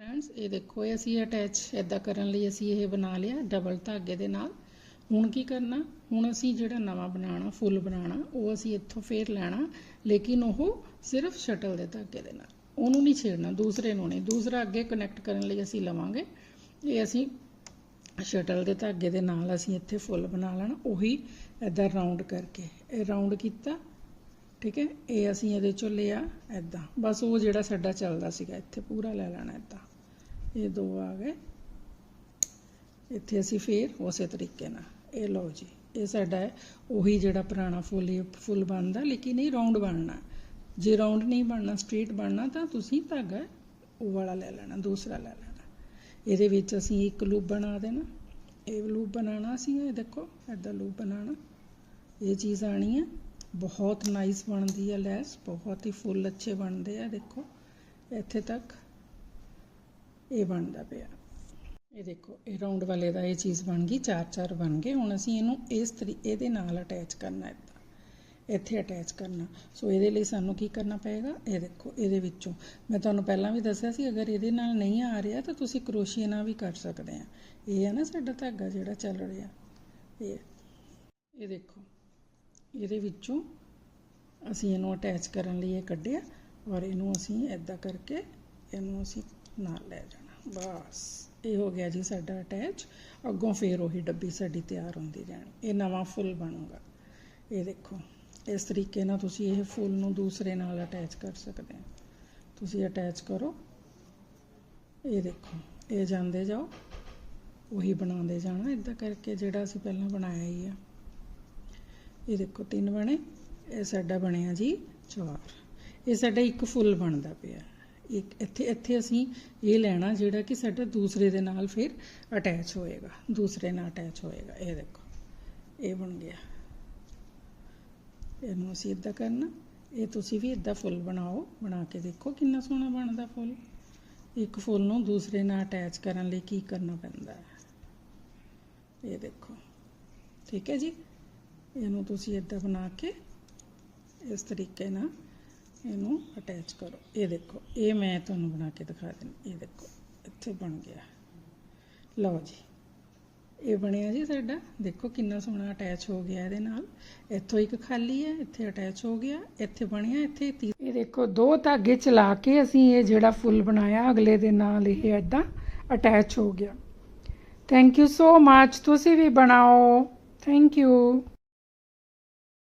Friends, ਇਹ ਦੇਖੋ, ਇਹ ਅਸੀਂ ਅਟੈਚ ਇਦਾਂ ਕਰਨ ਲਈ ਅਸੀਂ ਇਹ ਬਣਾ ਲਿਆ ਡਬਲ ਧਾਗੇ ਦੇ ਨਾਲ। ਹੁਣ ਕੀ ਕਰਨਾ? ਹੁਣ ਅਸੀਂ ਜਿਹੜਾ ਨਵਾਂ ਬਣਾਉਣਾ, ਫੁੱਲ ਬਣਾਉਣਾ, ਉਹ ਅਸੀਂ ਇੱਥੋਂ ਫੇਰ ਲੈਣਾ, ਲੇਕਿਨ ਉਹ ਸਿਰਫ ਸ਼ਟਲ ਦੇ ਧਾਗੇ ਦੇ ਨਾਲ। ਉਹਨੂੰ ਨਹੀਂ ਛੇੜਨਾ, ਦੂਸਰੇ ਨੂੰ ਨਹੀਂ। ਦੂਸਰਾ ਅੱਗੇ ਕਨੈਕਟ ਕਰਨ ਲਈ ਅਸੀਂ ਲਵਾਂਗੇ। ਇਹ ਅਸੀਂ ਸ਼ਟਲ ਦੇ ਧਾਗੇ ਦੇ ਨਾਲ ਅਸੀਂ ਇੱਥੇ ਫੁੱਲ ਬਣਾ ਲੈਣਾ, ਉਹੀ ਇਦਾਂ ਰਾਉਂਡ ਕਰਕੇ। ਇਹ ਰਾਉਂਡ ਕੀਤਾ, ਠੀਕ ਹੈ? ਇਹ ਅਸੀਂ ਇਹਦੇ ਚੋਂ ਲਿਆ ਐਦਾਂ ਬਸ ਉਹ ਜਿਹੜਾ ਸਾਡਾ ਚੱਲਦਾ ਸੀਗਾ, ਇੱਥੇ ਪੂਰਾ ਲੈ ਲੈਣਾ ਐਦਾਂ ਇਹ ਦੋ ਆ ਗਏ। ਇੱਥੇ ਅਸੀਂ ਫੇਰ ਉਸੇ ਤਰੀਕੇ ਨਾਲ, ਇਹ ਲਓ ਜੀ, ਇਹ ਸਾਡਾ ਹੈ, ਉਹੀ ਜਿਹੜਾ ਪੁਰਾਣਾ ਫੁੱਲ ਫੁੱਲ ਬਣਦਾ, ਲੇਕਿਨ ਇਹ ਰਾਉਂਡ ਬਣਨਾ ਜੇ ਰਾਉਂਡ ਨਹੀਂ ਬਣਨਾ ਸਟ੍ਰੇਟ ਬਣਨਾ, ਤਾਂ ਤੁਸੀਂ ਧਾਗਾ ਉਹ ਵਾਲਾ ਲੈ ਲੈਣਾ, ਦੂਸਰਾ ਲੈ ਲੈਣਾ। ਇਹਦੇ ਵਿੱਚ ਅਸੀਂ ਇੱਕ ਲੂਪ ਬਣਾ ਦੇਣਾ। ਇਹ ਲੂਪ ਬਣਾਉਣਾ ਸੀ ਇਹ, ਦੇਖੋ ਐਦਾਂ ਲੂਪ ਬਣਾਉਣਾ। ਇਹ ਚੀਜ਼ ਆਣੀ ਹੈ। ਬਹੁਤ ਨਾਈਸ ਬਣਦੀ ਹੈ ਲੈਸ, ਬਹੁਤ ਹੀ ਫੁੱਲ ਅੱਛੇ ਬਣਦੇ ਆ, ਦੇਖੋ, ਇੱਥੇ ਤੱਕ। ਇਹ ਬਣਦਾ ਪਿਆ। ਇਹ ਦੇਖੋ, ਇਹ ਰਾਉਂਡ ਵਾਲੇ ਦਾ ਇਹ ਚੀਜ਼ ਬਣ ਗਈ, ਚਾਰ ਚਾਰ ਬਣ ਗਏ। ਹੁਣ ਅਸੀਂ ਇਹਨੂੰ ਇਸ ਤਰੀ, ਇਹਦੇ ਨਾਲ ਅਟੈਚ ਕਰਨਾ ਹੈ ਇੱਥੇ ਅਟੈਚ ਕਰਨਾ। ਸੋ ਇਹਦੇ ਲਈ ਸਾਨੂੰ ਕੀ ਕਰਨਾ ਪਏਗਾ? ਇਹ ਦੇਖੋ, ਇਹਦੇ ਵਿੱਚੋਂ। ਮੈਂ ਤੁਹਾਨੂੰ ਪਹਿਲਾਂ ਵੀ ਦੱਸਿਆ ਸੀ, ਅਗਰ ਇਹਦੇ ਨਾਲ ਨਹੀਂ ਆ ਰਿਹਾ, ਤਾਂ ਤੁਸੀਂ ਕਰੋਸ਼ੀਏ ਨਾਲ ਵੀ ਕਰ ਸਕਦੇ ਆ। ਇਹ ਹੈ ਨਾ ਸਾਡਾ ਧਾਗਾ ਜਿਹੜਾ ਚੱਲ ਰਿਹਾ। ਇਹ ਇਹ ਦੇਖੋ, ਇਹਦੇ ਵਿੱਚੋਂ ਅਸੀਂ ਇਹਨੂੰ ਅਟੈਚ ਕਰਨ ਲਈ ਇਹ ਕੱਢਿਆ ਔਰ ਇਹਨੂੰ ਅਸੀਂ ਐਦਾਂ ਕਰਕੇ ਇਹਨੂੰ ਅਸੀਂ ਨਾਲ ਲੈ ਜਾ ਬਸ, ਇਹ ਹੋ ਗਿਆ ਜੀ ਸਾਡਾ ਅਟੈਚ ਅੱਗੋਂ ਫੇਰ ਉਹੀ ਡੱਬੀ ਸਾਡੀ ਤਿਆਰ ਹੁੰਦੀ ਜਾਣੀ ਇਹ ਨਵਾਂ ਫੁੱਲ ਬਣੂਗਾ। ਇਹ ਦੇਖੋ, ਇਸ ਤਰੀਕੇ ਨਾਲ ਤੁਸੀਂ ਇਹ ਫੁੱਲ ਨੂੰ ਦੂਸਰੇ ਨਾਲ ਅਟੈਚ ਕਰ ਸਕਦੇ ਹੋ। ਤੁਸੀਂ ਅਟੈਚ ਕਰੋ। ਇਹ ਦੇਖੋ, ਇਹ ਜਾਂਦੇ ਜਾਓ। ਉਹੀ ਬਣਾਉਂਦੇ ਜਾਣਾ ਇਦਾਂ ਕਰਕੇ ਜਿਹੜਾ ਅਸੀਂ ਪਹਿਲਾਂ ਬਣਾਇਆ ਹੀ ਆ। ਇਹ ਦੇਖੋ, ਤਿੰਨ ਬਣੇ। ਇਹ ਸਾਡਾ ਬਣਿਆ ਜੀ ਚਾਰ। ਇਹ ਸਾਡਾ ਇੱਕ ਫੁੱਲ ਬਣਦਾ ਪਿਆ। ਇੱਕ ਇੱਥੇ ਇੱਥੇ ਅਸੀਂ ਇਹ ਲੈਣਾ ਜਿਹੜਾ ਕਿ ਸਾਡਾ ਦੂਸਰੇ ਦੇ ਨਾਲ ਫਿਰ ਅਟੈਚ ਹੋਏਗਾ, ਦੂਸਰੇ ਨਾਲ ਅਟੈਚ ਹੋਏਗਾ। ਇਹ ਦੇਖੋ, ਇਹ ਬਣ ਗਿਆ। ਇਹਨੂੰ ਅਸੀਂ ਇਦਾਂ ਕਰਨਾ। ਇਹ ਤੁਸੀਂ ਵੀ ਇਦਾਂ ਫੁੱਲ ਬਣਾਓ। ਬਣਾ ਕੇ ਦੇਖੋ ਕਿੰਨਾ ਸੋਹਣਾ ਬਣਦਾ ਫੁੱਲ। ਇੱਕ ਫੁੱਲ ਨੂੰ ਦੂਸਰੇ ਨਾਲ ਅਟੈਚ ਕਰਨ ਲਈ ਕੀ ਕਰਨਾ ਪੈਂਦਾ ਹੈ। ਇਹ ਦੇਖੋ। ਠੀਕ ਹੈ ਜੀ? ਇਹਨੂੰ ਤੁਸੀਂ ਇਦਾਂ ਬਣਾ ਕੇ ਇਸ ਤਰੀਕੇ ਨਾਲ ਇਹਨੂੰ ਅਟੈਚ ਕਰੋ। ਇਹ ਦੇਖੋ, ਇਹ ਮੈਂ ਤੁਹਾਨੂੰ ਬਣਾ ਕੇ ਦਿਖਾ ਦਿੰਦੀ। ਇਹ ਦੇਖੋ, ਇੱਥੇ ਬਣ ਗਿਆ। ਲਓ ਜੀ। ਇਹ ਬਣਿਆ ਜੀ ਸਾਡਾ। ਦੇਖੋ ਕਿੰਨਾ ਸੋਹਣਾ ਅਟੈਚ ਹੋ ਗਿਆ ਇਹਦੇ ਨਾਲ। ਇੱਥੋਂ ਇੱਕ ਖਾਲੀ ਹੈ, ਇੱਥੇ ਅਟੈਚ ਹੋ ਗਿਆ, ਇੱਥੇ ਬਣਿਆ, ਇੱਥੇ ਤੀ- ਇਹ ਦੇਖੋ, ਦੋ ਧਾਗੇ ਚਲਾ ਕੇ ਅਸੀਂ ਇਹ ਜਿਹੜਾ ਫੁੱਲ ਬਣਾਇਆ, ਅਗਲੇ ਦੇ ਨਾਲ ਇਹ ਐਦਾਂ ਅਟੈਚ ਹੋ ਗਿਆ। ਥੈਂਕ ਯੂ ਸੋ ਮੱਚ ਤੁਸੀਂ ਵੀ ਬਣਾਓ। Thank you